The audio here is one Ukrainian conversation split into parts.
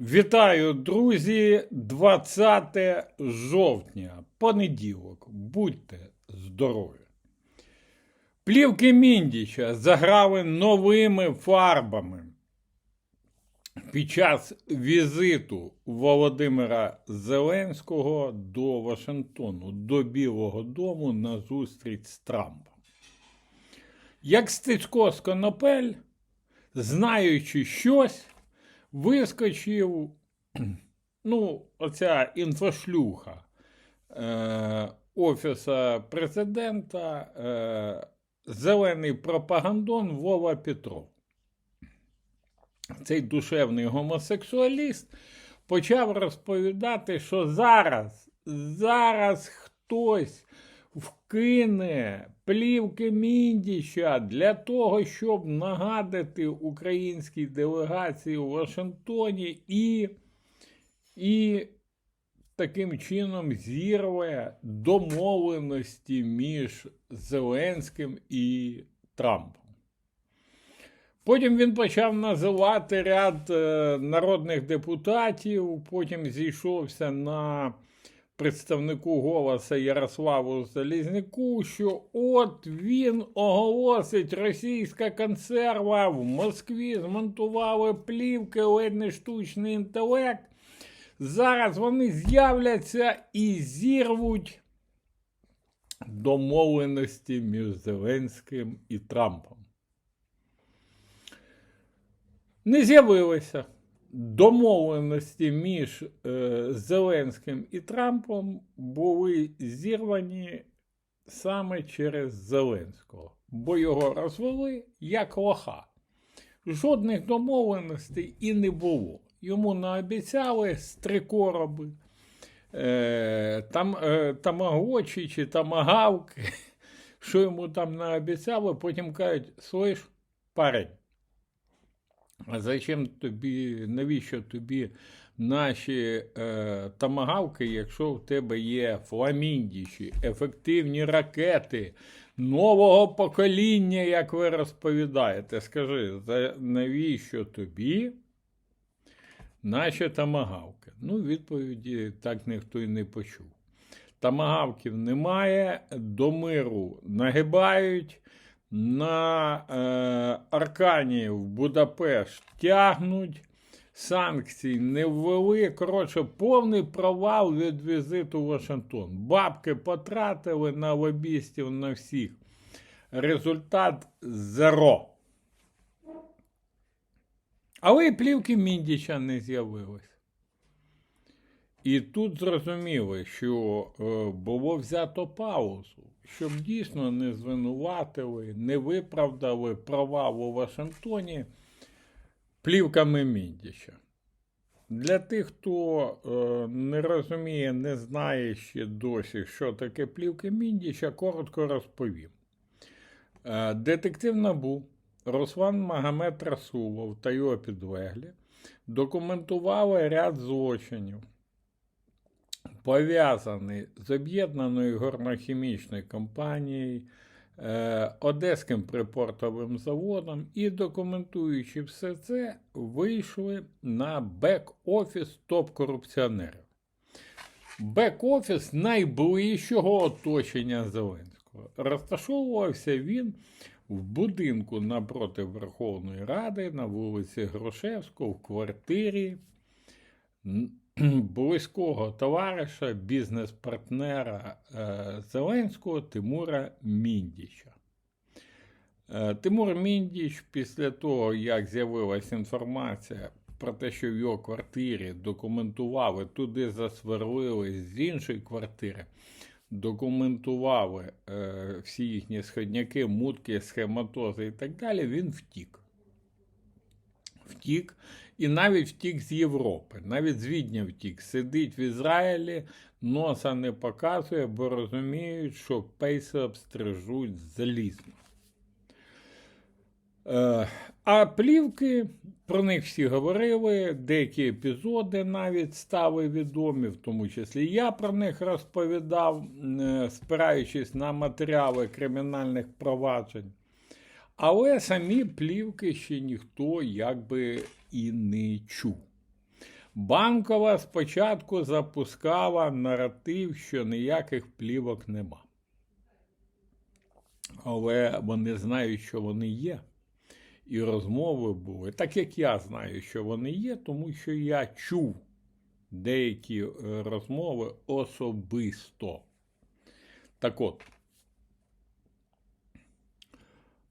Вітаю, друзі! 20 жовтня, понеділок. Будьте здорові! Плівки Міндіча заграли новими фарбами під час візиту Володимира Зеленського до Вашингтону, до Білого Дому на зустріч з Трампом. Як Стецько з Конопель, знаючи щось, вискочив, ну, оця інфошлюха е, Офіса президента, е, зелений пропагандон Вова Петров. Цей душевний гомосексуаліст почав розповідати, що зараз, зараз хтось вкине плівки Міндіча для того, щоб нагадати українській делегації у Вашингтоні і, і таким чином зірве домовленості між Зеленським і Трампом. Потім він почав називати ряд е, народних депутатів, потім зійшовся на представнику голоса Ярославу Залізняку, що от він оголосить російська консерва, в Москві змонтували плівки, ледь не штучний інтелект. Зараз вони з'являться і зірвуть домовленості між Зеленським і Трампом. Не з'явилися домовленості між е, Зеленським і Трампом були зірвані саме через Зеленського, бо його розвели як лоха. Жодних домовленостей і не було. Йому наобіцяли з три короби, е, там, е, тамагочі чи тамагавки, що йому там наобіцяли, потім кажуть, слиш, парень, а зачем тобі, навіщо тобі наші е, тамагавки, якщо в тебе є фламіндіші, ефективні ракети нового покоління, як ви розповідаєте? Скажи, навіщо тобі наші тамагавки? Ну, відповіді так ніхто й не почув. Тамагавків немає, до миру нагибають на е, Аркані в Будапешт тягнуть, санкцій не ввели. Коротше, повний провал від візиту в Вашингтон. Бабки потратили на лобістів на всіх. Результат зеро. Але і плівки Міндіча не з'явилось. І тут зрозуміли, що е, було взято паузу, щоб дійсно не звинуватили, не виправдали провал у Вашингтоні плівками Міндіча. Для тих, хто е, не розуміє, не знає ще досі, що таке плівки Міндіча, коротко розповім. Е, детектив НАБУ Руслан Магомед Расулов та його підлеглі документували ряд злочинів пов'язаний з об'єднаною горнохімічною компанією, е, Одеським припортовим заводом і, документуючи все це, вийшли на бек-офіс топ-корупціонерів. Бек-офіс найближчого оточення Зеленського. Розташовувався він в будинку напроти Верховної Ради на вулиці Грушевського в квартирі близького товариша, бізнес-партнера е, Зеленського Тимура Міндіча. Е, Тимур Міндіч, після того, як з'явилася інформація про те, що в його квартирі документували, туди засверлили з іншої квартири, документували е, всі їхні сходняки, мутки, схематози і так далі, він втік. Втік і навіть втік з Європи, навіть з Відня втік. Сидить в Ізраїлі, носа не показує, бо розуміють, що пейси обстрижуть залізно. Е, а плівки, про них всі говорили, деякі епізоди навіть стали відомі, в тому числі я про них розповідав, е, спираючись на матеріали кримінальних проваджень. Але самі плівки ще ніхто якби і чув. Банкова спочатку запускала наратив, що ніяких плівок нема. Але вони знають, що вони є. І розмови були, так як я знаю, що вони є, тому що я чув деякі е, розмови особисто. Так от,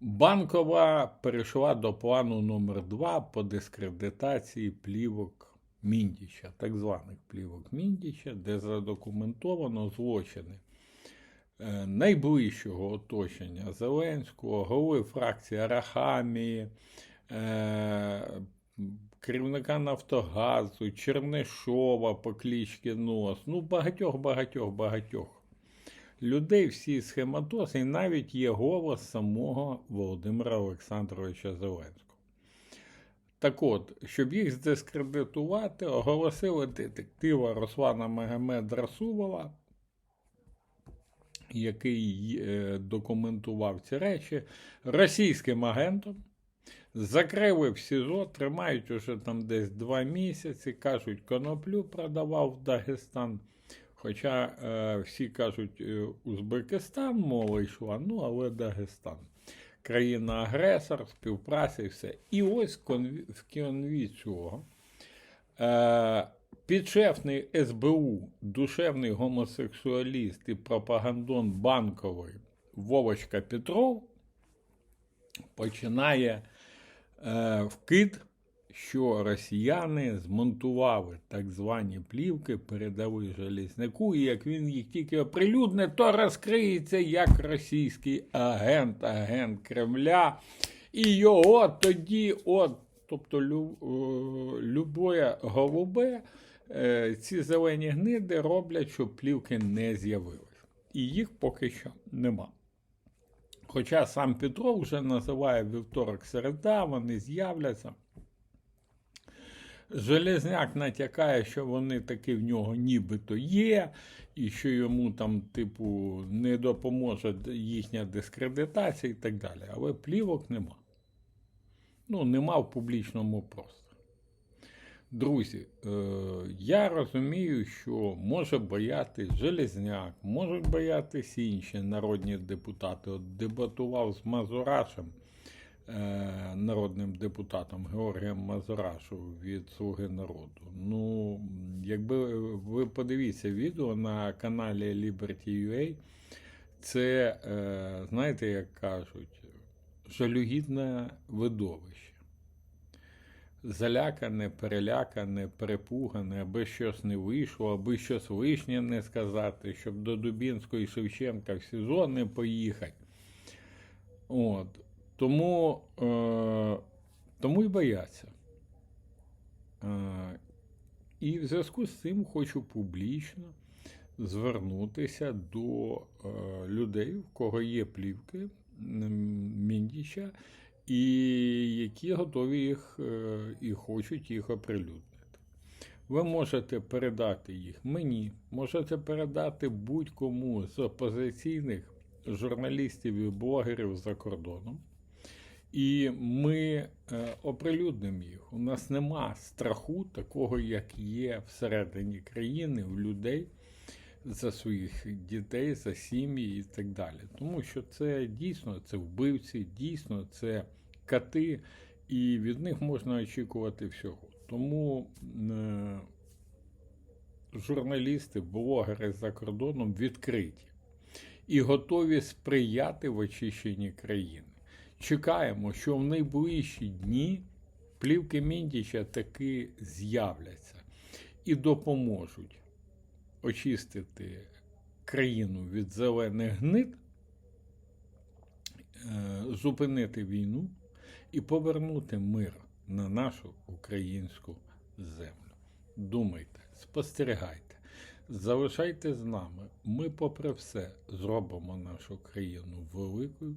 Банкова перейшла до плану номер 2 по дискредитації плівок Міндіча, так званих плівок Міндіча, де задокументовано злочини е, найближчого оточення Зеленського, голови фракції Арахамії, е, керівника Нафтогазу, Чернишова по клічці Нос, ну багатьох, багатьох, багатьох людей, всі схематози, і навіть є голос самого Володимира Олександровича Зеленського. Так от, щоб їх здискредитувати, оголосили детектива Руслана Магомед Расулова, який е, документував ці речі, російським агентом. Закрили в СІЗО, тримають уже там десь два місяці, кажуть, коноплю продавав в Дагестан. Хоча е, всі кажуть, е, Узбекистан мова йшла, ну але Дагестан. Країна-агресор, співпраця і все. І ось конві, в конві цього е, підшефний СБУ, душевний гомосексуаліст і пропагандон банковий Вовочка Петров починає е, вкид що росіяни змонтували так звані плівки, передали Железняку, і як він їх тільки оприлюдне, то розкриється як російський агент, агент Кремля. І його тоді, от, тобто лю, любое голубе, е, ці зелені гниди роблять, щоб плівки не з'явились. І їх поки що нема. Хоча сам Петров вже називає вівторок середа, вони з'являться. Железняк натякає, що вони таки в нього нібито є, і що йому там, типу, не допоможе їхня дискредитація і так далі. Але плівок нема. Ну, нема в публічному просторі. Друзі, е, я розумію, що може боятись Железняк, можуть боятись інші народні депутати. От дебатував з Мазурашем. Е, народним депутатом Георгієм Мазурашу від Слуги народу. Ну, якби ви подивіться відео на каналі Liberty.ua, це, е, знаєте, як кажуть, жалюгідне видовище. Залякане, перелякане, перепугане, аби щось не вийшло, аби щось лишнє не сказати, щоб до Дубінської Шевченка в СІЗО не поїхати. От. Тому е, тому і бояться. Е, і в зв'язку з цим хочу публічно звернутися до е, людей, в кого є плівки Міндіча, і які готові їх е, і хочуть їх оприлюднити. Ви можете передати їх мені, можете передати будь-кому з опозиційних журналістів і блогерів за кордоном. І ми е, оприлюднимо їх. У нас нема страху такого, як є всередині країни, в людей за своїх дітей, за сім'ї і так далі. Тому що це дійсно це вбивці, дійсно це кати, і від них можна очікувати всього. Тому е, журналісти, блогери за кордоном відкриті і готові сприяти в очищенні країни чекаємо, що в найближчі дні плівки Міндіча таки з'являться і допоможуть очистити країну від зелених гнид, е, зупинити війну і повернути мир на нашу українську землю. Думайте, спостерігайте, залишайте з нами. Ми, попри все, зробимо нашу країну великою